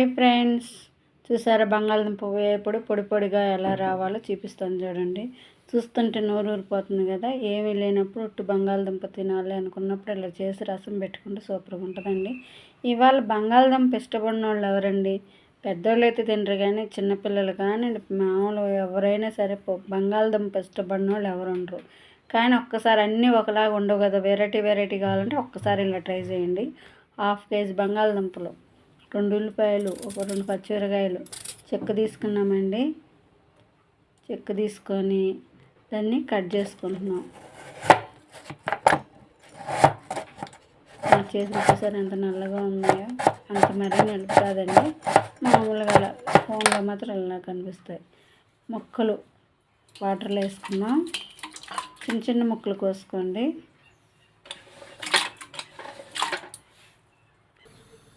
Hi friends. చూసారా బంగాళదుంప వేపుడు పొడి పొడిగా ఎలా రావాలో చూపిస్తాను చూడండి. చూస్తుంటే నోరు ఊరిపోతుంది కదా. ఏమీ లేనప్పుడు ఉట్టు బంగాళదుంప తినాలి అనుకున్నప్పుడు ఇలా చేసి రసం పెట్టుకుంటే సూపర్గా ఉంటుందండి. ఇవాళ బంగాళదుంప ఇష్టపడిన వాళ్ళు ఎవరండి? పెద్దోళ్ళు అయితే తినరు కానీ చిన్నపిల్లలు కానీ మామూలు ఎవరైనా సరే బంగాళదుంప ఇష్టపడిన వాళ్ళు ఎవరు ఉండరు. కానీ ఒక్కసారి అన్నీ ఒకలాగా ఉండవు కదా. వెరైటీ వెరైటీ కావాలంటే ఒక్కసారి ఇలా ట్రై చేయండి. హాఫ్ కేజీ బంగాళదుంపలు. రెండు ఉల్లిపాయలు ఒక రెండు పచ్చిమిరకాయలు చెక్క తీసుకున్నామండి. చెక్క తీసుకొని దాన్ని కట్ చేసుకుంటున్నాం. నా చేతులు చూసారు ఎంత నల్లగా ఉన్నాయో? అంత మరీ నలుపు కాదండి. మామూలుగా ఫోన్లో మాత్రం అలా కనిపిస్తాయి. మొక్కలు వాటర్లో వేసుకున్నాం. చిన్న చిన్న ముక్కలు కోసుకోండి.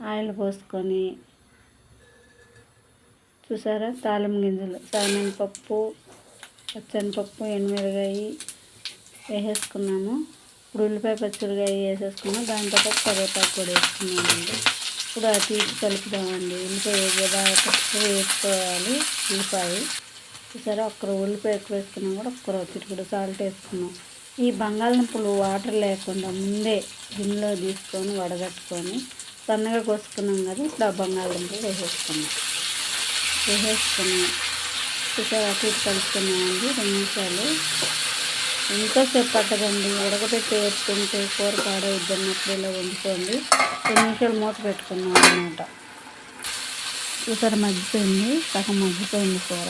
ఆయిల్ పోసుకొని చూసారా? తాలింపు గింజలు. పప్పు పచ్చనిపప్పు ఎనిమిరగాయ వేసేసుకున్నాము. ఇప్పుడు ఉల్లిపాయ పచ్చిమిరకాయ వేసేసుకున్నాం దాంతో కరివేపాకు కూడా వేసుకున్నామండి. ఇప్పుడు అది తీసి కలుపుదామండి. ఉల్లిపాయ వేగేదాకా పప్పు వేసుకోవాలి ఉల్లిపాయ. చూసారా? ఒక్కరు ఉల్లిపాయ ఎక్కువ వేసుకున్నాం కూడా ఒక్కరు చిటికడు సాల్ట్ వేసుకున్నాం. ఈ బంగాళదుంపలు వాటర్ లేకుండా ముందే గిన్నెలో తీసుకొని వడగట్టుకొని సన్నగా కోసుకున్నాం కదా ఇప్పుడు ఆ బంగాళదుంపలు వేసేసుకున్నాం. వేసేసుకున్నాం చూసారు అటు ఇటు కలుపుకున్నామండి రెండు నిమిషాలు. ఎంతోసేపు పట్టదండి ఉడకబెట్టి వేసుకుంటే కూర పాడవద్దు అన్నప్పుడు ఇలా వండుకోండి. రెండు నిమిషాలు మూత పెట్టుకున్నాం అనమాట చూసారు మగ్గిపోయింది సగం మగ్గిపోయింది కూర.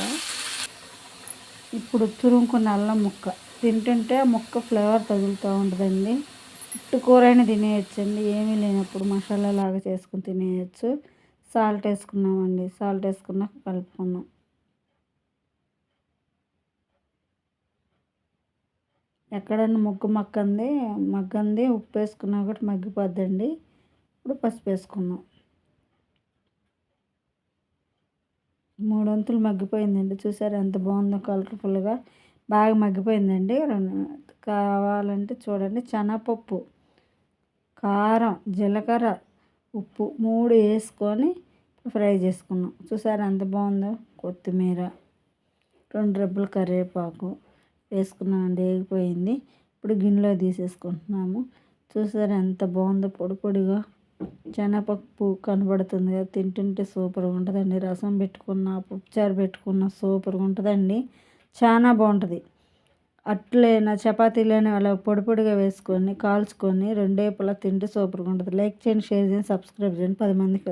ఇప్పుడు తురుముకున్న అల్లం ముక్క. తింటుంటే ఆ ముక్క ఫ్లేవర్ తగులుతూ ఉంటుందండి. ఉట్టు కూర అయినా తినేయచ్చండి. ఏమీ లేనప్పుడు మసాలా లాగా చేసుకుని తినేయచ్చు. సాల్ట్ వేసుకున్నామండి. సాల్ట్ వేసుకున్నాక కలుపుకున్నాం ఎక్కడన్నా ముగ్గు మక్కంది మగ్గంది ఉప్పు వేసుకున్నా కూడా మగ్గిపోద్దండి. ఇప్పుడు పసుపు వేసుకున్నాం మూడొంతులు మగ్గిపోయిందండి. చూసారు ఎంత బాగుందో కలర్ఫుల్గా బాగా మగ్గిపోయిందండి. కావాలంటే చూడండి శనగపప్పు కారం జీలకర్ర ఉప్పు మూడు వేసుకొని ఫ్రై చేసుకున్నాం. చూసారా ఎంత బాగుందో? కొత్తిమీర రెండు రెబ్బలు కరివేపాకు వేసుకున్నామండి వేగిపోయింది. ఇప్పుడు గిన్నెలో తీసేసుకుంటున్నాము. చూసారా ఎంత బాగుందో? పొడి పొడిగా శనగపప్పు కనబడుతుంది కదా తింటుంటే సూపర్గా ఉంటుందండి. రసం పెట్టుకున్న పప్పుచారు పెట్టుకున్న సూపర్గా ఉంటుందండి. చాలా బాగుంటుంది అట్లైనా చపాతీలైనా అలా పొడి పొడిగా వేసుకొని కాల్చుకొని రెండేపులా తింటే సూపర్గా ఉంటుంది లైక్ చేయండి షేర్ చేయండి సబ్స్క్రైబ్ చేయండి. పది మందికి